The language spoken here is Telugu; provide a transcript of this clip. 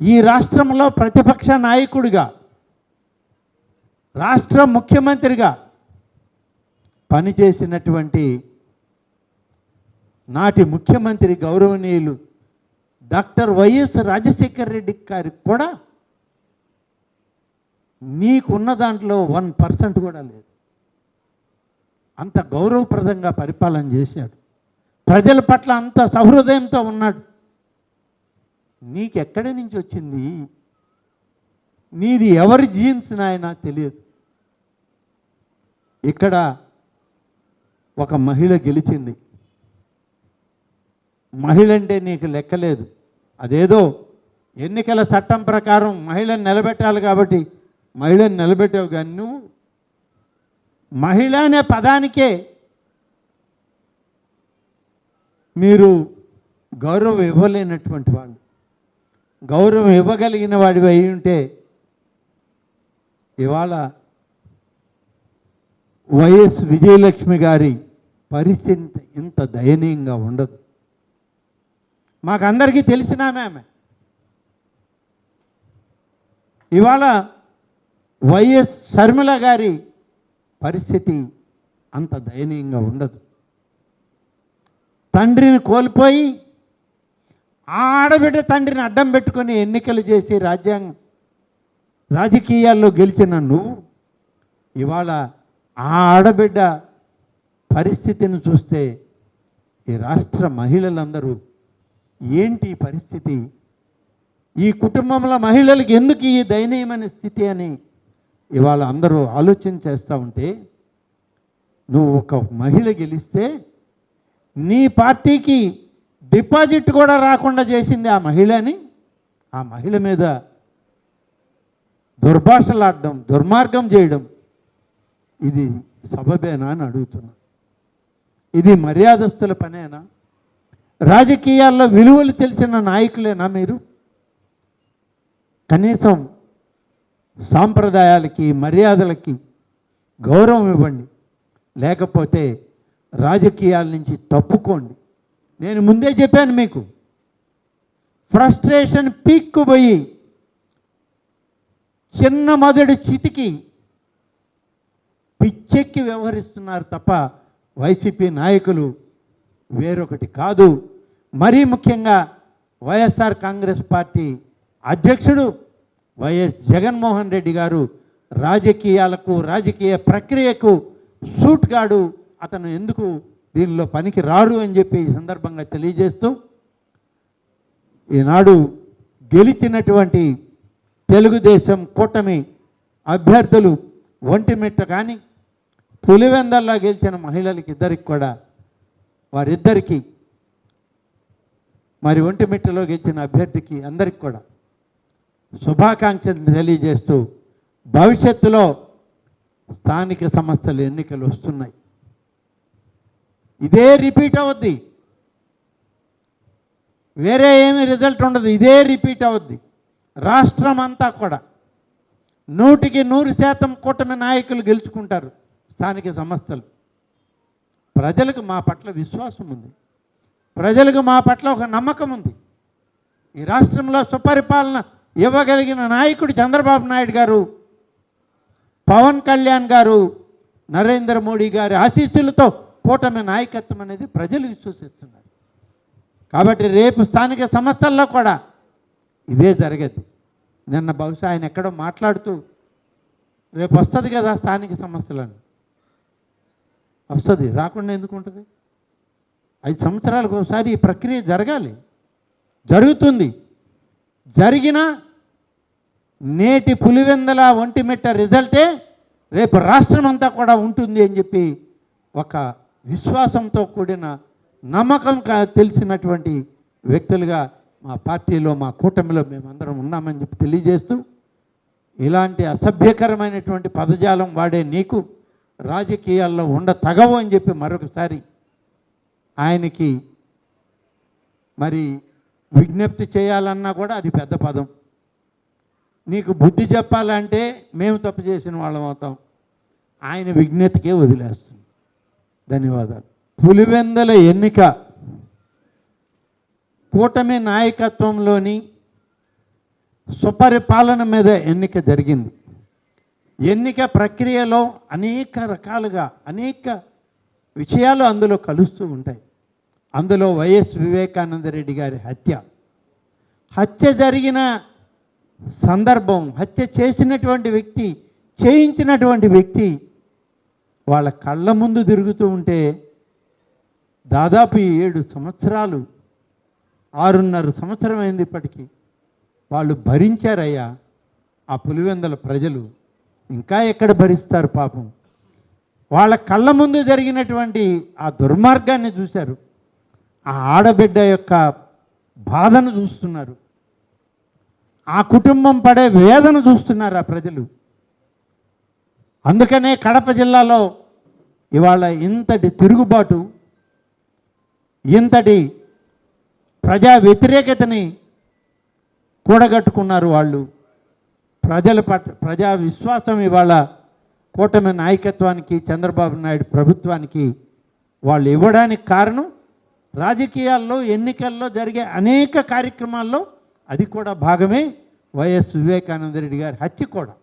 ఈ రాష్ట్రంలో ప్రతిపక్ష నాయకుడిగా రాష్ట్ర ముఖ్యమంత్రిగా పనిచేసినటువంటి నాటి ముఖ్యమంత్రి గౌరవనీయులు డాక్టర్ వైఎస్ రాజశేఖర రెడ్డి గారికి కూడా నీకున్న దాంట్లో వన్ పర్సెంట్ కూడా లేదు. అంత గౌరవప్రదంగా పరిపాలన చేశాడు. ప్రజల పట్ల అంత సహృదయంతో ఉన్నాడు. నీకెక్కడి నుంచి వచ్చింది? నీది ఎవరి జీన్స్ నాయన తెలియదు. ఇక్కడ ఒక మహిళ గెలిచింది. మహిళ అంటే నీకు లెక్కలేదు. అదేదో ఎన్నికల చట్టం ప్రకారం మహిళను నిలబెట్టాలి కాబట్టి మహిళను నిలబెట్టావు కానీ నువ్వు మహిళ అనే పదానికే మీరు గౌరవం ఇవ్వలేనటువంటి వాళ్ళు. గౌరవం ఇవ్వగలిగిన వాడివి అయి ఉంటే ఇవాళ వైఎస్ విజయలక్ష్మి గారి పరిస్థితి ఇంత దయనీయంగా ఉండదు. మాకందరికీ తెలిసినామే ఆమె ఇవాళ వైఎస్ శర్మిల గారి పరిస్థితి అంత దయనీయంగా ఉండదు. తండ్రిని కోల్పోయి ఆ ఆడబిడ్డ తండ్రిని అడ్డం పెట్టుకొని ఎన్నికలు చేసి రాజ్యాంగం రాజకీయాల్లో గెలిచిన నువ్వు ఇవాళ ఆ ఆడబిడ్డ పరిస్థితిని చూస్తే ఈ రాష్ట్ర మహిళలందరూ ఏంటి పరిస్థితి? ఈ కుటుంబంలో మహిళలకు ఎందుకు ఈ దయనీయమైన స్థితి అని ఇవాళ అందరూ ఆలోచన చేస్తూ ఉంటే నువ్వు ఒక మహిళ గెలిస్తే నీ పార్టీకి డిపాజిట్ కూడా రాకుండా చేసింది ఆ మహిళని. ఆ మహిళ మీద దుర్భాషలాడడం దుర్మార్గం చేయడం. ఇది సబబేనా అని అడుగుతున్నా. ఇది మర్యాదస్తుల పనేనా? రాజకీయాల్లో విలువలు తెలిసిన నాయకులేనా మీరు? కనీసం సాంప్రదాయాలకి మర్యాదలకి గౌరవం ఇవ్వండి. లేకపోతే రాజకీయాల నుంచి తప్పుకోండి. నేను ముందే చెప్పాను మీకు. ఫ్రస్ట్రేషన్ పీక్కుపోయి చిన్న మొదటి చితికి పిచ్చెక్కి వ్యవహరిస్తున్నారు తప్ప వైసీపీ నాయకులు వేరొకటి కాదు. మరీ ముఖ్యంగా వైఎస్ఆర్ కాంగ్రెస్ పార్టీ అధ్యక్షుడు వైఎస్ జగన్మోహన్ రెడ్డి గారు రాజకీయాలకు రాజకీయ ప్రక్రియకు సూట్గాడు అతను ఎందుకు దీనిలో పనికి రాడు అని చెప్పి ఈ సందర్భంగా తెలియజేస్తూ ఈనాడు గెలిచినటువంటి తెలుగుదేశం కూటమి అభ్యర్థులు ఒంటిమిట్ట కానీ పులివెందల్లా గెలిచిన మహిళలకి ఇద్దరికి కూడా వారిద్దరికీ మరి ఒంటిమిట్టలో గెలిచిన అభ్యర్థికి అందరికి కూడా శుభాకాంక్షలు తెలియజేస్తూ భవిష్యత్తులో స్థానిక సంస్థలు ఎన్నికలు వస్తున్నాయి. ఇదే రిపీట్ అవుద్ది. వేరే ఏమి రిజల్ట్ ఉండదు ఇదే రిపీట్ అవుద్ది. రాష్ట్రం అంతా కూడా నూటికి నూరు శాతం కూటమి నాయకులు గెలుచుకుంటారు స్థానిక సంస్థలు. ప్రజలకు మా పట్ల విశ్వాసం ఉంది. ప్రజలకు మా పట్ల ఒక నమ్మకం ఉంది. ఈ రాష్ట్రంలో సుపరిపాలన ఇవ్వగలిగిన నాయకుడు చంద్రబాబు నాయుడు గారు పవన్ కళ్యాణ్ గారు నరేంద్ర మోడీ గారి ఆశీస్సులతో కూటమి నాయకత్వం అనేది ప్రజలు విశ్వసిస్తున్నారు. కాబట్టి రేపు స్థానిక సంస్థల్లో కూడా ఇదే జరగద్ది. నిన్న బహుశా ఆయన ఎక్కడో మాట్లాడుతూ రేపు వస్తుంది కదా స్థానిక సంస్థలను. వస్తుంది. రాకుండా ఎందుకు ఉంటుంది? ఐదు సంవత్సరాలకు ఒకసారి ఈ ప్రక్రియ జరగాలి. జరుగుతుంది. జరిగిన నేటి పులివెందల ఒంటిమిట్ట రిజల్టే రేపు రాష్ట్రం అంతా కూడా ఉంటుంది అని చెప్పి ఒక విశ్వాసంతో కూడిన నమ్మకం తెలిసినటువంటి వ్యక్తులుగా మా పార్టీలో మా కూటమిలో మేమందరం ఉన్నామని చెప్పి తెలియజేస్తూ ఇలాంటి అసభ్యకరమైనటువంటి పదజాలం వాడే నీకు రాజకీయాల్లో ఉండ తగవు అని చెప్పి మరొకసారి ఆయనకి మరి విజ్ఞప్తి చేయాలన్నా కూడా అది పెద్ద పదం. నీకు బుద్ధి చెప్పాలంటే మేము తప్పు చేసిన వాళ్ళం అవుతాం. ఆయన విజ్ఞతకే వదిలేస్తుంది ధన్యవాదాలు. పులివెందల ఎన్నిక. కూటమి నాయకత్వంలోని సుపరిపాలన మీద ఎన్నిక జరిగింది. ఎన్నిక ప్రక్రియలో అనేక రకాలుగా అనేక విషయాలు అందులో కలుస్తూ ఉంటాయి. అందులో వైఎస్ వివేకానంద రెడ్డి గారి హత్య. హత్య జరిగిన సందర్భం హత్య చేసినటువంటి వ్యక్తి చేయించినటువంటి వ్యక్తి వాళ్ళ కళ్ళ ముందు తిరుగుతూ ఉంటే దాదాపు ఏడు సంవత్సరాలు ఆరున్నర సంవత్సరం అయింది ఇప్పటికీ. వాళ్ళు భరించారయ్యా. ఆ పులివెందల ప్రజలు ఇంకా ఎక్కడ భరిస్తారు పాపం? వాళ్ళ కళ్ళ ముందు జరిగినటువంటి ఆ దుర్మార్గాన్ని చూశారు. ఆ ఆడబిడ్డ యొక్క బాధను చూస్తున్నారు. ఆ కుటుంబం పడే వేదన చూస్తున్నారు ఆ ప్రజలు. అందుకనే కడప జిల్లాలో ఇవాళ ఇంతటి తిరుగుబాటు ఇంతటి ప్రజా వ్యతిరేకతని కూడగట్టుకున్నారు వాళ్ళు. ప్రజల పట్ల ప్రజా విశ్వాసం ఇవాళ కూటమి నాయకత్వానికి చంద్రబాబు నాయుడు ప్రభుత్వానికి వాళ్ళు ఇవ్వడానికి కారణం రాజకీయాల్లో ఎన్నికల్లో జరిగే అనేక కార్యక్రమాల్లో అది కూడా భాగమే వైఎస్ వివేకానంద రెడ్డి గారి హత్య కూడా.